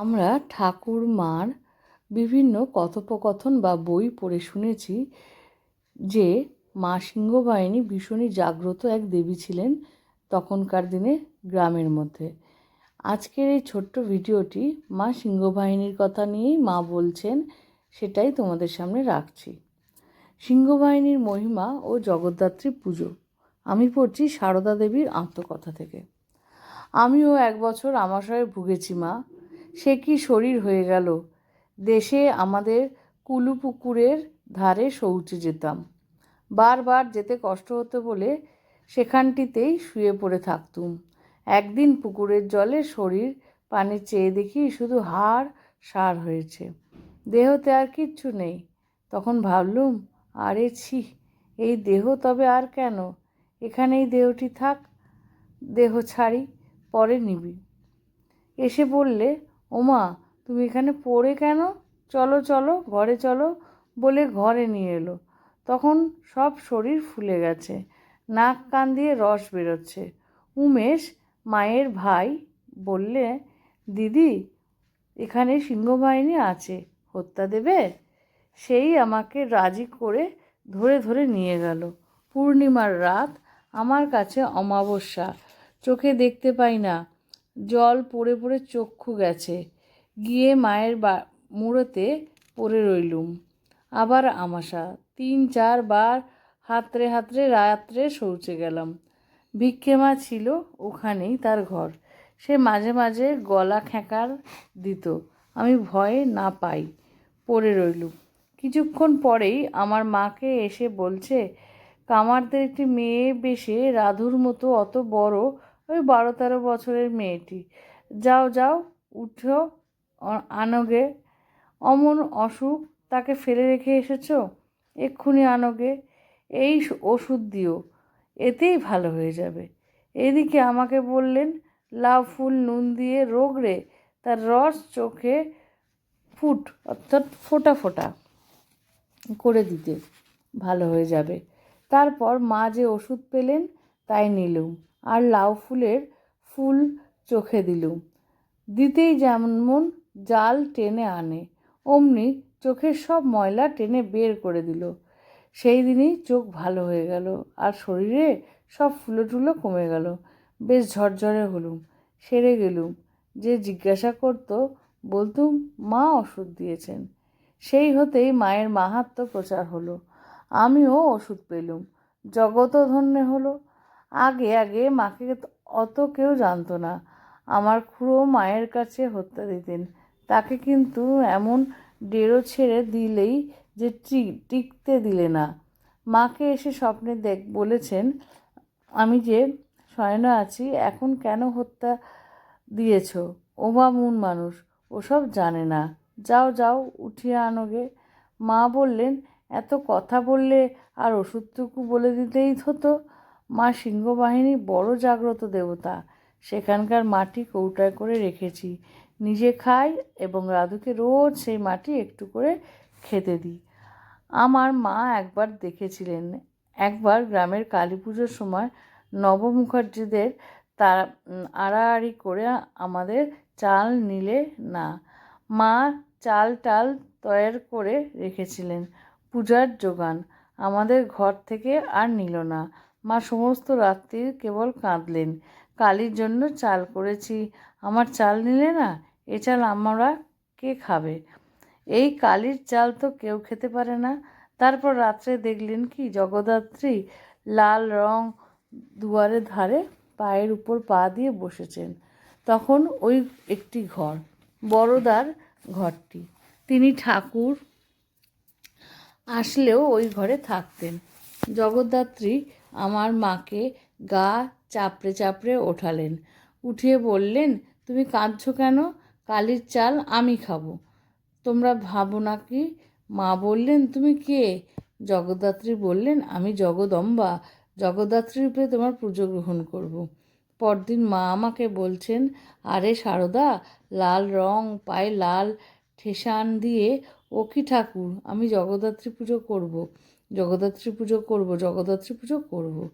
আমরা ঠাকুর মার বিভিন্ন কথোপকথন বা বই পড়ে শুনেছি যে মা সিংহবাহিনী ভীষণই জাগ্রত এক দেবী ছিলেন তখনকার দিনে গ্রামের মধ্যে। আজকের এই ছোট্ট ভিডিওটি মা সিংহবাহিনীর কথা নিয়েই মা বলছেন সেটাই তোমাদের সামনে রাখছি। সিংহবাহিনীর মহিমা ও জগদ্ধাত্রী পুজো। আমি পড়ছি সারদা দেবীর আত্মকথা থেকে। আমিও এক বছর আমাশয়ে ভুগেছি মা। সে কি শরীর হয়ে গেল? দেশে আমাদের কুলু পুকুরের ধারে শৌচে যেতাম। বারবার যেতে কষ্ট হতো বলে সেখানটিতেই শুয়ে পড়ে থাকতুম। একদিন পুকুরের জলে শরীর পানি চেয়ে দেখি শুধু হাড় সার হয়েছে। দেহতে আর কিচ্ছু নেই। তখন ভাবলুম, আরে ছি, এই দেহ তবে আর কেন? এখানেই দেহটি থাক, দেহ ছাড়ি, পরে নিবি। এসে বললে ওমা, তুমি এখানে পড়ে কেন? চলো চলো, ঘরে চলো বলে ঘরে নিয়ে এলো। তখন সব শরীর ফুলে গেছে, নাক কান দিয়ে রস বেরোচ্ছে। উমেশ, মায়ের ভাই, বললে, দিদি, এখানে সিংহবাহিনী আছে, হত্যা দেবে? সেই আমাকে রাজি করে ধরে ধরে নিয়ে গেল। পূর্ণিমার রাত আমার কাছে অমাবস্যা, চোখে দেখতে পাই না জল পড়ে পড়ে চক্ষু গেছে। গিয়ে মায়ের বা, মুড়োতে পড়ে রইলুম। আবার আমাশা। তিন চারবার হাতড়ে হাতড়ে রাত্রে শৌচে গেলাম। ভিক্ষে মা ছিল ওখানেই তার ঘর। সে মাঝে মাঝে গলা খেঁকার দিত। আমি ভয়ে না পাই, পড়ে রইলুম। কিছুক্ষণ পরেই আমার মাকে এসে বলছে, কামারদের একটি মেয়ে বেশে রাধুর মতো অত বড় ওই বারো তেরো বছরের মেয়েটি। যাও যাও, উঠো আনগে। অমন অসুখ, তাকে ফেলে রেখে এসেছ? এক্ষুনি আনগে। এই ওষুধ দিও। এতেই ভালো হয়ে যাবে। এদিকে আমাকে বললেন, লাউ ফুল, নুন দিয়ে রোগড়ে তার রস চোখে ফুট, অর্থাৎ ফোটা ফোটা করে দিতে ভালো হয়ে যাবে। তারপর মা যে ওষুধ পেলেন, তাই নিলুম। আর লাউ ফুলের ফুল চোখে দিলুম। দিতেই যেমন জাল টেনে আনে, অমনি চোখের সব ময়লা টেনে বের করে দিল। সেই দিনই চোখ ভালো হয়ে গেল আর শরীরে সব ফুলো টুলো কমে গেল। বেশ ঝরঝরে হলুম, সেরে গেলুম, যে জিজ্ঞাসা করতো বলতুম, মা ওষুধ দিয়েছেন। সেই হতেই মায়ের মাহাত্ম প্রচার হলো। আমিও ওষুধ পেলুম জগতও ধন্য হলো আগে আগে মাকে অত কেউ জানতো না। আমার খুড়ো মায়ের কাছে হত্যা দিতেন। তাকে কিন্তু এমন ডেরো ছেড়ে দিলেই যে টিকতে দিলে না। মাকে এসে স্বপ্নে দেখ, বলেছেন, আমি যে শয়না আছি, এখন কেন হত্যা দিয়েছ? ওমা মুন মানুষ ওসব জানে না। যাও যাও, উঠিয়ে আনোগে মা বললেন, এত কথা বললে আর ওষুধটুকু বলে দিতেই হতো। মা সিংহবাহিনী বড় জাগ্রত দেবতা। সেখানকার মাটি কৌটায় করে রেখেছি। নিজে খাই এবং রাধুকে রোজ সেই মাটি একটু করে খেতে দিই। আমার মা একবার দেখেছিলেন, একবার গ্রামের কালী পুজোর সময় নব মুখার্জিদের তারা আড়াআড়ি করে আমাদের চাল নিলে না। মা চাল টাল তৈয়ার করে রেখেছিলেন। পূজার যোগান আমাদের ঘর থেকে আর নিল না। মা সমস্ত রাত্রি কেবল কাঁদলেন। কালির জন্য চাল করেছি। আমার চাল নিলে না? এ চাল আমরা কে খাবে? এই কালির চাল তো কেউ খেতে পারে না। তারপর রাত্রে দেখলেন কি জগদ্ধাত্রী লাল রং দুয়ারে ধারে পায়ের উপর পা দিয়ে বসেছেন। তখন ওই একটি ঘর, বড়দার ঘরটি। তিনি ঠাকুর আসলেও ওই ঘরে থাকতেন। জগদ্ধাত্রী আমার মাকে গা চাপড়ে চাপড়ে ওঠালেন। উঠিয়ে বললেন, তুমি কাঁদছো কেন? কালির চাল আমি খাব। তোমরা ভাবো নাকি মা বললেন, তুমি কে? জগদ্ধাত্রী বললেন, আমি জগদম্বা। জগদ্ধাত্রী রূপে তোমার পুজো গ্রহণ করব। পরদিন মা আমাকে বলছেন, আরে সারদা, লাল রং, পায়ে লাল ঠেসান দিয়ে ও কি ঠাকুর? আমি জগদ্ধাত্রী পুজো করব। জগদ্ধাত্রী পুজো করব, জগদ্ধাত্রী পুজো করব।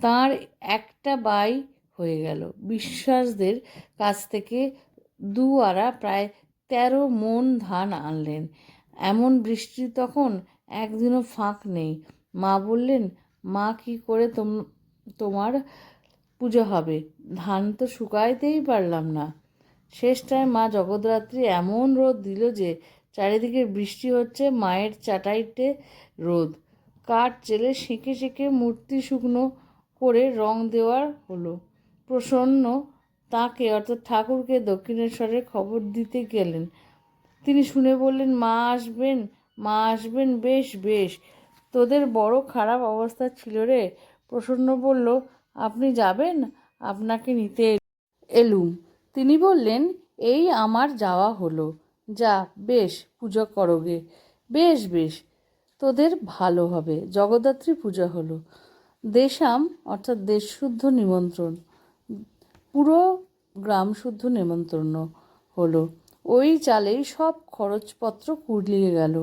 তার একটা বাই হয়ে গেল। বিশ্বাসদের কাছ থেকে দুয়ারা প্রায় তেরো মন ধান আনলেন। এমন বৃষ্টি তখন একদিনও ফাঁক নেই। মা বললেন, মা, কি করে তোম, তোমার পুজো হবে? ধান তো শুকাইতেই পারলাম না। শেষটায় মা জগদ্ধাত্রী এমন রোদ দিল যে, চারিদিকে বৃষ্টি হচ্ছে, মায়ের চাটাইতে রোদ। কাঠ চেলে সেঁকে সেঁকে মূর্তি শুকনো করে রং দেওয়ার হলো। প্রসন্ন তাকে, অর্থাৎ ঠাকুরকে, দক্ষিণেশ্বরের খবর দিতে গেলেন। তিনি শুনে বললেন, মা আসবেন মা আসবেন, বেশ বেশ। তোদের বড় খারাপ অবস্থা ছিল রে। প্রসন্ন বলল, আপনি যাবেন? আপনাকে নিতে এলুম। তিনি বললেন, এই আমার যাওয়া হলো। যা, বেশ, পুজো করোগে। বেশ বেশ। তোদের ভালো হবে। জগদ্ধাত্রী পূজা হলো। দেশাম, অর্থাৎ দেশশুদ্ধ নিমন্ত্রণ, পুরো গ্রাম শুদ্ধ নেমন্তন্ন হলো। ওই চালেই সব খরচপত্র কুড়িয়ে গেল।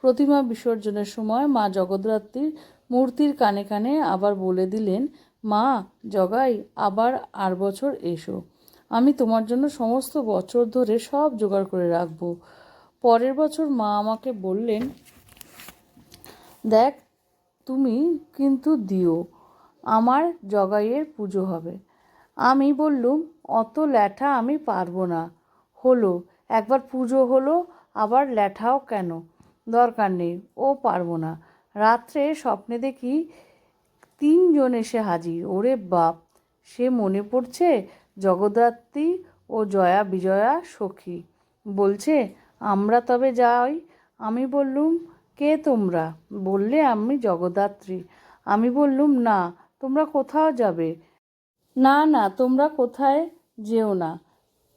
প্রতিমা বিসর্জনের সময় মা জগদ্ধাত্রীর মূর্তির কানে কানে আবার বলে দিলেন, মা, জগাই, আবার আর বছর এসো। আমি তোমার জন্য সমস্ত বছর ধরে সব জোগাড় করে রাখব। পরের বছর মা আমাকে বললেন দেখ, তুমি কিন্তু দিও, আমার জগাইয়ের পুজো হবে। আমি বললুম, অত ল্যাঠা আমি পারব না। হলো, একবার পুজো হলো, আবার ল্যাঠাও কেন? দরকার নেই, ও পারব না। রাত্রে স্বপ্নে দেখি তিনজন এসে হাজির। ওরে বাপ, সে মনে পড়ছে জগদ্ধাত্রী ও জয়া বিজয়া সখী। বলছে, আমরা তবে যাই? আমি বললুম কে তোমরা? বললে আমি জগদ্ধাত্রী। আমি বললুম, না, তোমরা কোথাও যাবে? না না, তোমরা কোথায় যেও না।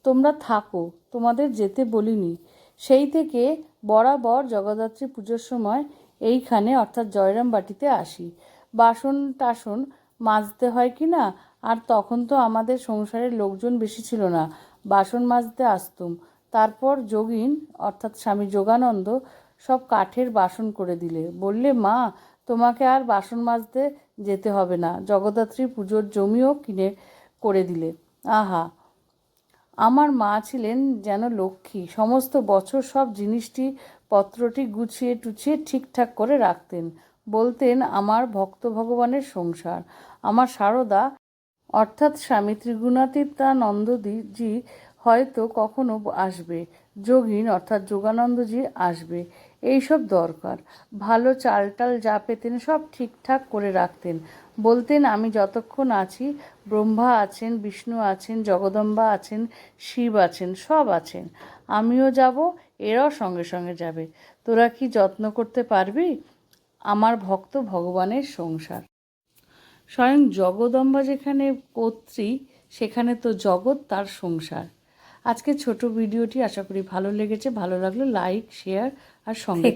তোমরা থাকো, তোমাদের যেতে বলিনি। সেই থেকে বরাবর জগদ্ধাত্রী পুজোর সময় এইখানে, অর্থাৎ জয়রাম বাটিতে আসি। বাসন টাসন মাজতে হয় কি না? আর তখন তো আমাদের সংসারের লোকজন বেশি ছিল না। বাসন মাজতে আসতুম। তারপর যোগিন, অর্থাৎ স্বামী যোগানন্দ সব কাঠের বাসন করে দিলে। বললে, মা, তোমাকে আর বাসন মাজতে যেতে হবে না। জগদ্ধাত্রী পুজোর জমিও কিনে করে দিলে। আহা! আমার মা ছিলেন যেন লক্ষ্মী। সমস্ত বছর সব জিনিসটি, পত্রটি গুছিয়ে টুছিয়ে ঠিকঠাক করে রাখতেন। বলতেন, আমার ভক্ত ভগবানের সংসার। আমার সারদা, অর্থাৎ স্বামী ত্রিগুণাতীতানন্দজি হয়তো কখনো আসবে। যোগিন অর্থাৎ যোগানন্দজি আসবে। এইসব দরকার। ভালো চাল টাল যা পেতেন সব ঠিকঠাক করে রাখতেন। বলতেন, আমি যতক্ষণ আছি, ব্রহ্মা আছেন, বিষ্ণু আছেন, জগদম্বা আছেন, শিব আছেন, সব আছেন। আমিও যাব, এরাও সঙ্গে সঙ্গে যাবে। তোরা কি যত্ন করতে পারবি? আমার ভক্ত ভগবানের সংসার। স্বয়ং জগদম্বা যেখানে কর্ত্রী সেখানে তো জগৎ তার সংসার। আজকে ছোট ভিডিওটি আশা করি ভালো লেগেছে। ভালো লাগল লাইক শেয়ার আর সঙ্গে